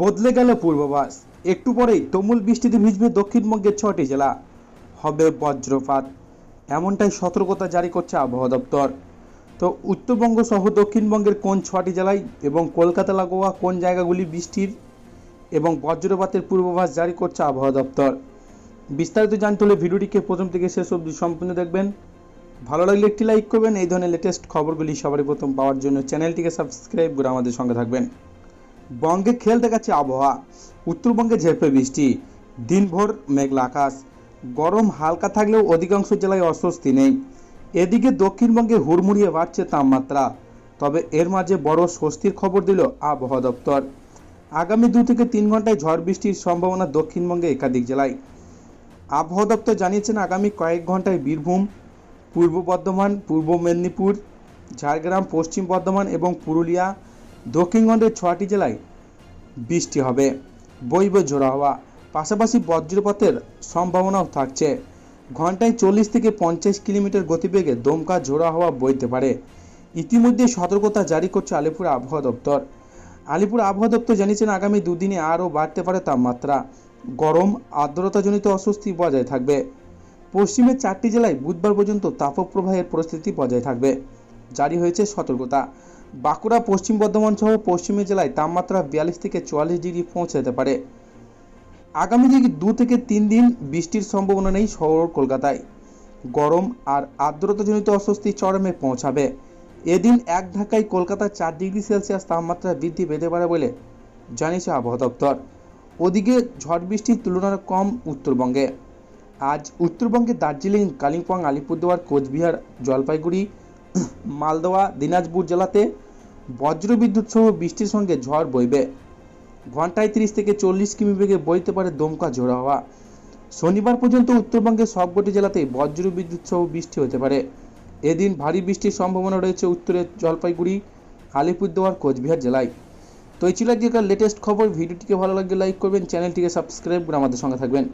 বদলে গেল পূর্বাভাস। একটু পরেই তুমুল বৃষ্টিতে ভিজবে দক্ষিণবঙ্গের ছটি জেলা। হবে বজ্রপাত। এমনটাই সতর্কতা জারি করছে আবহাওয়া দপ্তর। তো উত্তরবঙ্গ সহ দক্ষিণবঙ্গের কোন ছটি জেলায় এবং কলকাতা, লাগোয়া কোন জায়গাগুলি বৃষ্টির এবং বজ্রপাতের পূর্বাভাস জারি করছে আবহাওয়া দপ্তর? বিস্তারিত জানতে হলে ভিডিওটিকে প্রথম থেকে শেষ অবধি সম্পূর্ণ দেখবেন। ভালো লাগলে একটি লাইক করবেন। এই ধরনের লেটেস্ট খবরগুলি সবারই প্রথম পাওয়ার জন্য চ্যানেলটিকে সাবস্ক্রাইব করে আমাদের সঙ্গে থাকবেন। বঙ্গে খেল দেখাচ্ছে আবহাওয়া। উত্তরবঙ্গে ঝেপে বৃষ্টি। দিনভর মেঘলা আকাশ। গরম হালকা থাকলেও অধিকাংশ জেলায় অস্বস্তি নেই। এদিকে দক্ষিণবঙ্গে হুড়মুড়িয়ে বাড়ছে তাপমাত্রা। তবে এর মাঝে বড় স্বস্তির খবর দিল আবহাওয়া দপ্তর। আগামী দু থেকে তিন ঘন্টায় ঝড় বৃষ্টির সম্ভাবনা দক্ষিণবঙ্গে একাধিক জেলায়। আবহাওয়া দপ্তর জানিয়েছেন, আগামী কয়েক ঘন্টায় বীরভূম, পূর্ব বর্ধমান, পূর্ব মেদিনীপুর, ঝাড়গ্রাম, পশ্চিম বর্ধমান এবং পুরুলিয়া দক্ষিণবঙ্গের ছয়টি জেলায় বৃষ্টি হবে। বইবে ঝোড়ো হওয়া। পাশাপাশি বজ্রপাতের সম্ভাবনাও থাকছে। ঘন্টায় চল্লিশ থেকে পঞ্চাশ কিলোমিটার গতিবেগে দমকা ঝোড়ো হওয়া বইতে পারে। ইতিমধ্যে সতর্কতা জারি করছে আলিপুর আবহাওয়া দপ্তর। আলিপুর আবহাওয়া দপ্তর জানিয়েছেন, আগামী দুদিনে আরও বাড়তে পারে তাপমাত্রা। গরম, আর্দ্রতাজনিত অস্বস্তি বজায় থাকবে। পশ্চিমের চারটি জেলায় বুধবার পর্যন্ত তাপপ্রবাহের পরিস্থিতি বজায় থাকবে। জারি হয়েছে সতর্কতা। বাঁকুড়া, পশ্চিম বর্ধমান সহ পশ্চিমের জেলায় তাপমাত্রা বিয়াল্লিশ থেকে চুয়াল্লিশ ডিগ্রি পৌঁছে যেতে পারে। আগামী দিকে দু থেকে তিন দিন বৃষ্টির সম্ভাবনা নেই শহর কলকাতায়। গরম আর আর্দ্রতাজনিত অস্বস্তি চরমে পৌঁছাবে। এদিন এক ঢাকায় কলকাতায় চার ডিগ্রি সেলসিয়াস তাপমাত্রা বৃদ্ধি পেতে পারে বলে জানিয়েছে আবহাওয়া দপ্তর। ওদিকে ঝড় বৃষ্টির তুলনায় কম উত্তরবঙ্গে। আজ উত্তরবঙ্গে দার্জিলিং, কালিম্পং, আলিপুরদুয়ার, কোচবিহার, জলপাইগুড়ি মালদোয়া, দিনাজপুর জেলাতে বজ্রবিদ্যুৎ সহ বৃষ্টির সঙ্গে ঝড় বইবে। ঘন্টায় তিরিশ থেকে চল্লিশ কিমি বেগে বইতে পারে দমকা ঝোড়ো হাওয়া। শনিবার পর্যন্ত উত্তরবঙ্গের সবকটি জেলাতেই বজ্রবিদ্যুৎ সহ বৃষ্টি হতে পারে। এদিন ভারী বৃষ্টির সম্ভাবনা রয়েছে উত্তরের জলপাইগুড়ি, আলিপুরদুয়ার, কোচবিহার জেলায়। তো এই ছিল আজকের লেটেস্ট খবর। ভিডিওটিকে ভালো লাগলে লাইক করবেন, চ্যানেলটিকে সাবস্ক্রাইব করে আমাদের সঙ্গে থাকবেন।